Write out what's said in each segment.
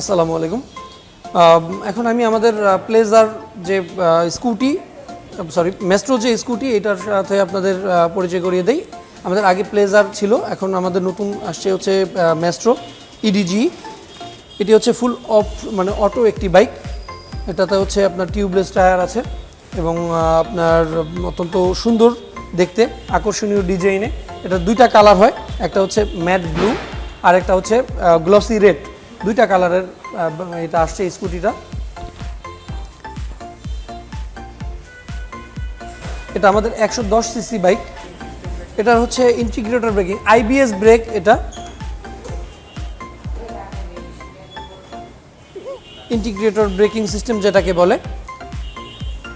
আসসালামু আলাইকুম। এখন আমি আমাদের প্লেজার যে স্কুটি সরি মেস্ট্রো যে স্কুটি, এটার সাথে আপনাদের পরিচয় করিয়ে দেই। আমাদের আগে প্লেজার ছিল, এখন আমাদের নতুন আসছে হচ্ছে মেস্ট্রো ইডিজি এটি হচ্ছে ফুল অফ মানে অটো একটি বাইক এটাতে হচ্ছে আপনার টিউবলেস টায়ার আছে এবং আপনার অত্যন্ত সুন্দর দেখতে, আকর্ষণীয় ডিজাইনে এটা দুইটা কালার হয়, একটা হচ্ছে ম্যাট ব্লু আর একটা হচ্ছে গ্লসি রেড দুইটা কালারের এটা আসছে স্কুটিটা। এটা আমাদের একশো দশ সিসি বাইক। এটা হচ্ছে ইন্টিগ্রেটর ব্রেকিং আইবিএস ব্রেক এটা। ইন্টিগ্রেটর ব্রেকিং সিস্টেম যেটাকে বলে।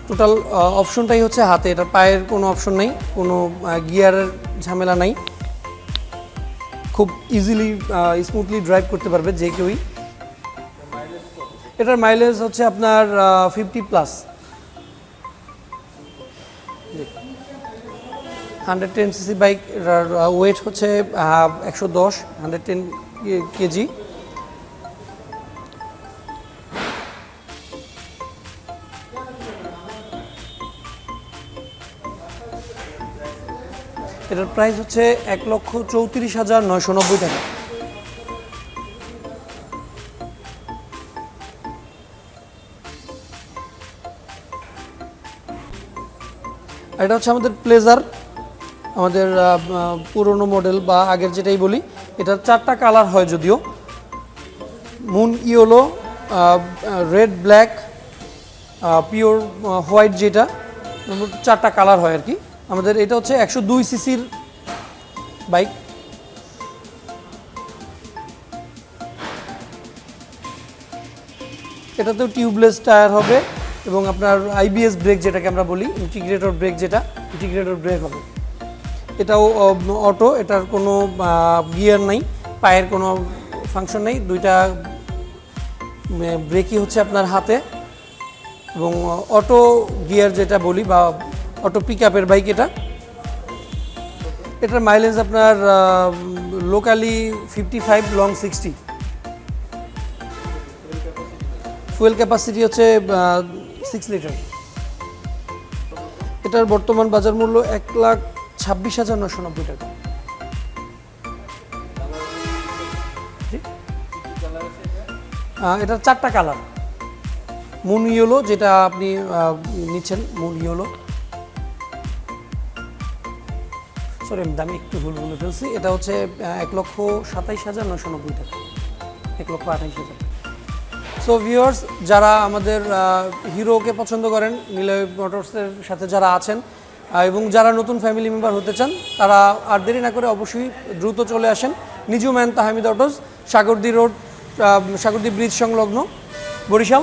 টোটাল অপশনটাই হচ্ছে হাতে, এটা পায়ের কোনো অপশন নেই, কোনো গিয়ারের ঝামেলা নাই। খুব ইজিলি স্মুথলি ড্রাইভ করতে পারবে যে কেউই। এটার মাইলেজ হচ্ছে আপনার fifty plus hundred ten CC bike weight হচ্ছে একশো দশ হান্ড্রেড টেন কেজি এটার প্রাইস হচ্ছে এক লক্ষ চৌত্রিশ হাজার নয়শো নব্বই টাকা। এটা হচ্ছে আমাদের প্লেজার আমাদের পুরনো মডেল বা আগের যেটাই বলি, এটার চারটা কালার হয় যদিও। Moon yellow red black pure white যেটা চারটা কালার হয় আর কি। আমাদের এটা হচ্ছে একশো দুই সিসির বাইক। এটাতেও টিউবলেস টায়ার হবে এবং আপনার আইবিএস ব্রেক যেটাকে আমরা বলি, ইন্টিগ্রেটর ব্রেক যেটা, ইন্টিগ্রেটর ব্রেক হবে। এটাও অটো, এটার কোনো গিয়ার নাই, পায়ের কোনো ফাংশন নেই, দুইটা ব্রেকই হচ্ছে আপনার হাতে এবং অটো গিয়ার যেটা বলি বা অটো পিক আপের বাইক এটা। এটার মাইলেজ আপনার locally fifty five long sixty fuel capacity হচ্ছে সিক্স লিটার এটার বর্তমান বাজার মূল্য এক লাখ ছাব্বিশ হাজার নশো নব্বই টাকা? এটার চারটা কালার মুন ইয়েলো যেটা আপনি নিচ্ছেন মুন ইয়েলো সরি আমি দামি একটু ভুল বলে ফেলছি, এটা হচ্ছে এক লক্ষ সাতাইশ হাজার নশো নব্বই টাকা। এক লক্ষ আঠাইশ হাজার। সো ভিউয়ার্স যারা আমাদের হিরোকে পছন্দ করেন, নিলয় মোটরসের সাথে যারা আছেন এবং যারা নতুন ফ্যামিলি মেম্বার হতে চান, তারা আর দেরি না করে অবশ্যই দ্রুত চলে আসেন। Niju man, Tahamid autos, Sagordi road Sagordi bridge সংলগ্ন বরিশাল।